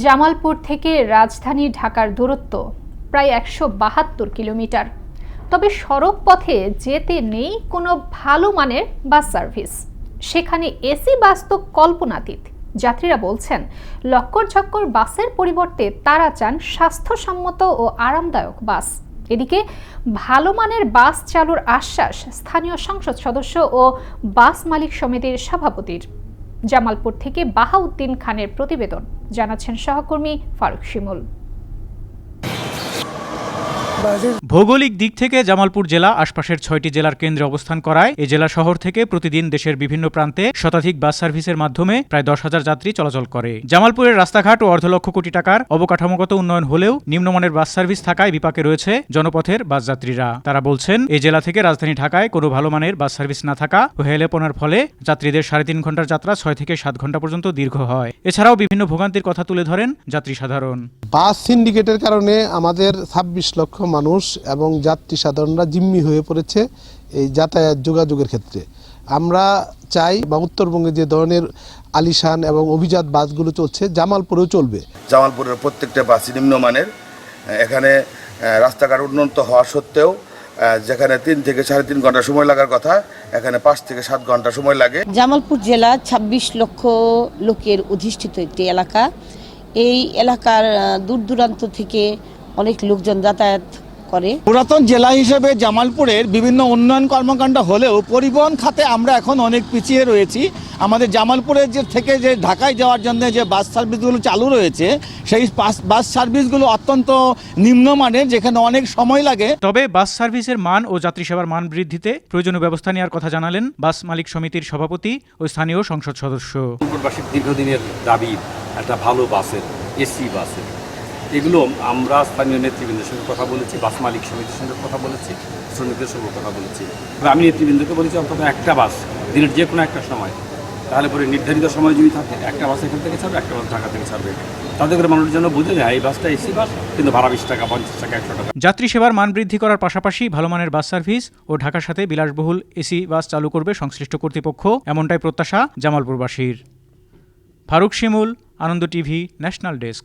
জামালপুর থেকে রাজধানী ঢাকার দূরত্ব প্রায় একশো বাহাত্তর কিলোমিটার। তবে সড়ক পথে যেতে নেই কোনো ভালো মানের বাস সার্ভিস। সেখানে এসি, বাস তো কল্পনাতীত। যাত্রীরা বলছেন, লক্কর ঝক্কর বাসের পরিবর্তে তারা চান স্বাস্থ্যসম্মত ও আরামদায়ক বাস। এদিকে ভালো মানের বাস চালুর আশ্বাস স্থানীয় সংসদ সদস্য ও বাস মালিক সমিতির সভাপতির। জামালপুর থেকে বাহাউদ্দিন খানের প্রতিবেদন। জানাচ্ছেন সহকর্মী ফারুক শিমুল। ভৌগোলিক দিক থেকে জামালপুর জেলা আশপাশের ছয়টি জেলার কেন্দ্রে অবস্থান করায় এ জেলা শহর থেকে প্রতিদিন দেশের বিভিন্ন প্রান্তে শতাধিক বাস সার্ভিসের মাধ্যমে প্রায় দশ হাজার যাত্রী চলাচল করে। জামালপুরের রাস্তাঘাট ও অর্ধ লক্ষ কোটি টাকার অবকাঠামোগত উন্নয়ন হলেও নিম্নমানের বাস সার্ভিস থাকায় বিপাকে রয়েছে জনপথের বাস যাত্রীরা। তারা বলছেন এই জেলা থেকে রাজধানী ঢাকায় কোনো ভালো মানের বাস সার্ভিস না থাকা ও হেলেপনার ফলে যাত্রীদের সাড়ে তিন ঘণ্টার যাত্রা ছয় থেকে সাত ঘণ্টা পর্যন্ত দীর্ঘ হয়। এছাড়াও বিভিন্ন ভোগান্তির কথা তুলে ধরেন যাত্রী সাধারণ। বাস সিন্ডিকেটের কারণে আমাদের ছাব্বিশ লক্ষ মানুষ এবং যাত্রী সাধারণরা জিম্মি হয়ে পড়েছে এই যাতায়াত যোগাযোগের ক্ষেত্রে। আমরা চাই বা উত্তরবঙ্গে যে ধরনের আলিশান এবং অভিজাত বাসগুলো চলছে জামালপুরেও চলবে। জামালপুরের প্রত্যেকটা বাসই নিম্নমানের। এখানে রাস্তাঘাট উন্নত হওয়া সত্ত্বেও যেখানে তিন থেকে সাড়ে তিন ঘণ্টা সময় লাগার কথা এখানে পাঁচ থেকে সাত ঘণ্টা সময় লাগে। জামালপুর জেলা ২৬ লক্ষ লোকের অধিষ্ঠিত একটি এলাকা। এই এলাকার দূর দূরান্ত থেকে অনেক লোকজন যাতায়াত করে। পুরাতন জেলা হিসেবে জামালপুরের বিভিন্ন উন্নয়ন কর্মকাণ্ড হলেও পরিবহন খাতে আমরা এখন অনেক পিছিয়ে রয়েছি। আমাদের জামালপুরের যে থেকে যে ঢাকায় যাওয়ার জন্য যে বাস সার্ভিসগুলো চালু রয়েছে সেই বাস- বাস সার্ভিসগুলো অত্যন্ত নিম্নমানের যেখানে অনেক সময় লাগে। তবে বাস সার্ভিসের মান ও যাত্রী সেবার মান বৃদ্ধিতে প্রয়োজনীয় ব্যবস্থা নেওয়ার কথা জানালেন বাস মালিক সমিতির সভাপতি ও স্থানীয় সংসদ সদস্য। দীর্ঘদিনের দাবি একটা ভালো বাসের এসি বাসের। এগুলো আমরা স্থানীয় নেতৃবৃন্দের সঙ্গে কথা বলেছি, বাস মালিক সমিতির সঙ্গে কথা বলেছি, শ্রমিকদের সঙ্গে কথা বলেছি। আমি নেতৃবৃন্দকে বলেছি, অন্তত একটা বাস দিনের যে কোনো একটা সময়, তাহলে পরে নির্ধারিত সময় যদি থাকে, একটা বাস এখান থেকে ছাড়বে, একটা বাস ঢাকা থেকে ছাড়বে। তাদের করে মানুষ যেন বুঝে যায়, এই বাসটা এসি বাস, কিন্তু ভাড়া বিশ টাকা, পঞ্চাশ টাকা, একশো টাকা। যাত্রী সেবার মান বৃদ্ধি করার পাশাপাশি ভালো মানের বাস সার্ভিস ও ঢাকার সাথে বিলাসবহুল এসি বাস চালু করবে সংশ্লিষ্ট কর্তৃপক্ষ, এমনটাই প্রত্যাশা জামালপুরবাসীর। Faruk Shimul, Ananda TV, national desk.